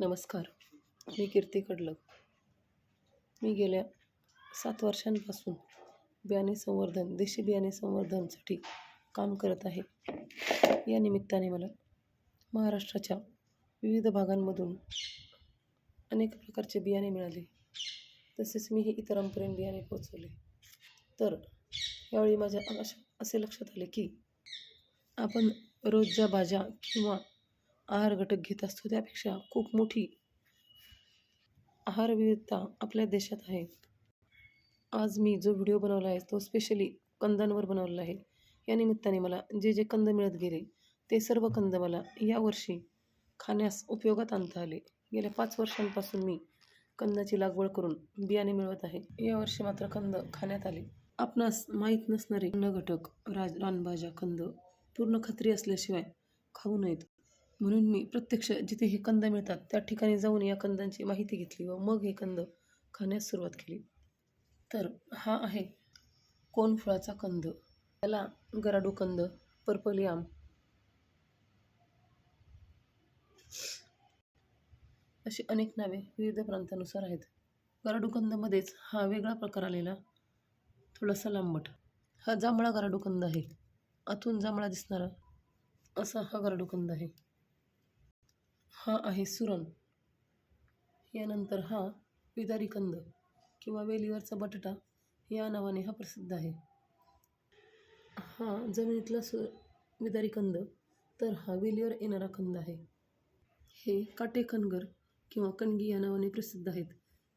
नमस्कार. मी कीर्ती कडलक. मी गेल्या सात वर्षांपासून बियाणे संवर्धन देशी बियाणे संवर्धनसाठी काम करत आहे. या निमित्ताने मला महाराष्ट्राच्या विविध भागांमधून अनेक प्रकारचे बियाणे मिळाले. तसेच मीही इतरांपर्यंत बियाणे पोचवले तर यावेळी माझ्या असे लक्षात आले की आपण रोज ज्या भाज्या किंवा आहार घटक घेत असतो त्यापेक्षा खूप मोठी आहार विविधता आपल्या देशात आहे. आज मी जो व्हिडिओ बनवला आहे तो स्पेशली कंदांवर बनवलेला आहे. या निमित्ताने मला जे जे कंद मिळत गेले ते सर्व कंद मला यावर्षी खाण्यास उपयोगात आणता आले. गेल्या पाच वर्षांपासून मी कंदाची लागवड करून बियाणे मिळवत आहे. यावर्षी मात्र कंद खाण्यात आले. आपणास माहीत नसणारे अन्न घटक राज रानभाज्या कंद पूर्ण खात्री असल्याशिवाय खाऊ नयेत. म्हणून मी प्रत्यक्ष जिथे हे कंद मिळतात त्या ठिकाणी जाऊन या कंदांची माहिती घेतली व मग हे कंद खाण्यास सुरुवात केली. तर हा आहे कोनफळाचा कंद. त्याला गराडू कंद पर्पल अशी अनेक नावे विविध प्रांतानुसार आहेत. गराडूकंदमध्येच हा वेगळा प्रकार आलेला थोडासा लांबट. हा जांभळा गराडूकंद आहे. आतून जांभळा दिसणारा असा हा गराडूकंद आहे. हा आहे सुरण यानंतर हा विदारी कंद किंवा वेलीवरचा बटाटा या नावाने हा प्रसिद्ध आहे. हा जमिनीतला सु विदारी कंद तर हा वेलीवर येणारा कंद आहे. हे काटे कणगर किंवा कणगी या नावाने प्रसिद्ध आहेत.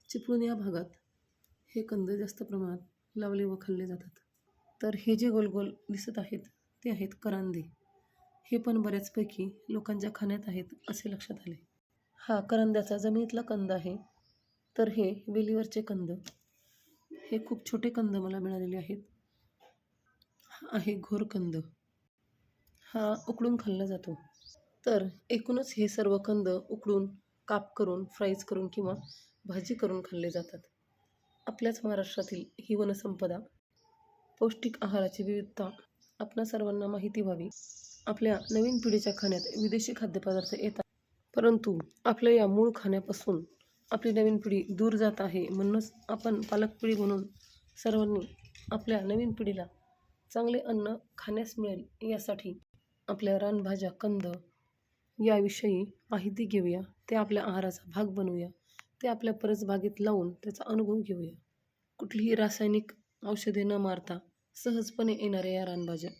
चिपळूण या भागात हे कंद जास्त प्रमाणात लावले व खाल्ले जातात. तर हे जे गोल गोल दिसत आहेत ते आहेत करांदे. हे पण बऱ्याचपैकी लोकांच्या खाण्यात आहेत असे लक्षात आले. हा करंद्याचा जमिनीतला कंद आहे. तर हे वेलीवरचे कंद. हे खूप छोटे कंद मला मिळालेले आहेत. हा आहे घोरकंद हा उकडून खाल्ला जातो. तर एकूणच हे सर्व कंद उकडून काप करून फ्राईज करून किंवा भाजी करून खाल्ले जातात. आपल्याच महाराष्ट्रातील ही वनसंपदा पौष्टिक आहाराची विविधता आपणा सर्वांना माहिती व्हावी. आपल्या नवीन पिढीच्या खाण्यात विदेशी खाद्यपदार्थ येतात. परंतु आपल्या या मूळ खाण्यापासून आपली नवीन पिढी दूर जात आहे म्हणूनच आपण पालक पिढी म्हणून सर्वांनी आपल्या नवीन पिढीला चांगले अन्न खाण्यास मिळेल यासाठी आपल्या रानभाज्या कंद याविषयी माहिती घेऊया. ते आपल्या आहाराचा भाग बनवूया. ते आपल्या परसबागेत लावून त्याचा अनुभव घेऊया. कुठलीही रासायनिक औषधे न मारता सहजपणे येणाऱ्या या रानभाज्या.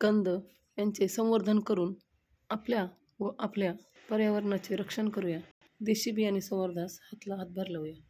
कंद यांचे संवर्धन करून आपल्या व आपल्या पर्यावरणाचे रक्षण करूया. देशी बियाणे संवर्धनास हातला हातभार लावूया.